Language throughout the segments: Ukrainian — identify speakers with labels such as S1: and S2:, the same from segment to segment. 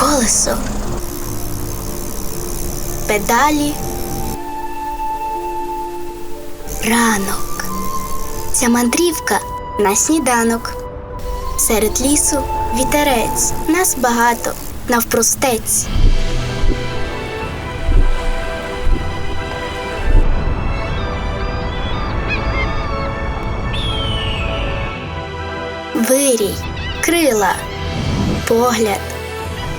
S1: колесо, педалі, ранок. Ця мандрівка на сніданок. Серед лісу вітерець, нас багато, навпростець. Вирій, крила, погляд,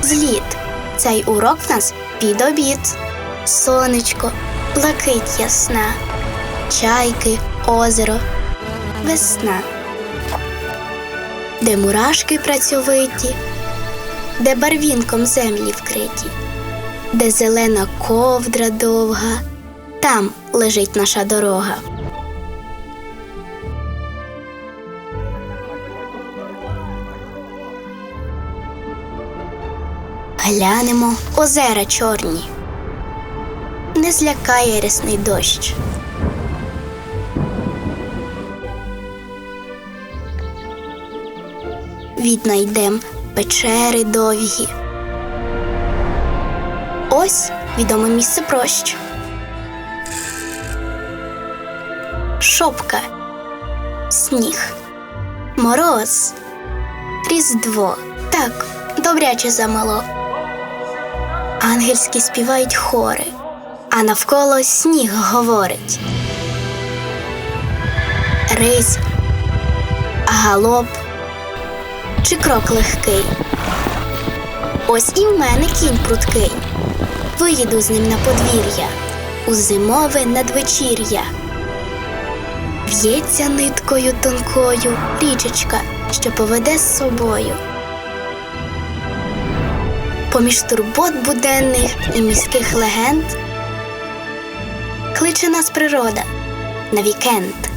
S1: зліт. Цей урок в нас під обід. Сонечко, блакить ясна, чайки, озеро, весна. Де мурашки працьовиті, де барвінком землі вкриті, де зелена ковдра довга, там лежить наша дорога. Глянемо озера чорні. Не злякає рясний дощ. Віднайдем печери довгі. Ось відоме місце прощ. Шопка, сніг, мороз, різдво. Так, добряче замало. Ангельські співають хори, а навколо сніг говорить. Рись, галоп чи крок легкий. Ось і в мене кінь пруткий. Виїду з ним на подвір'я у зимове надвечір'я. В'ється ниткою тонкою річечка, що поведе з собою. Поміж турбот буденних і міських легенд кличе нас природа на вікенд.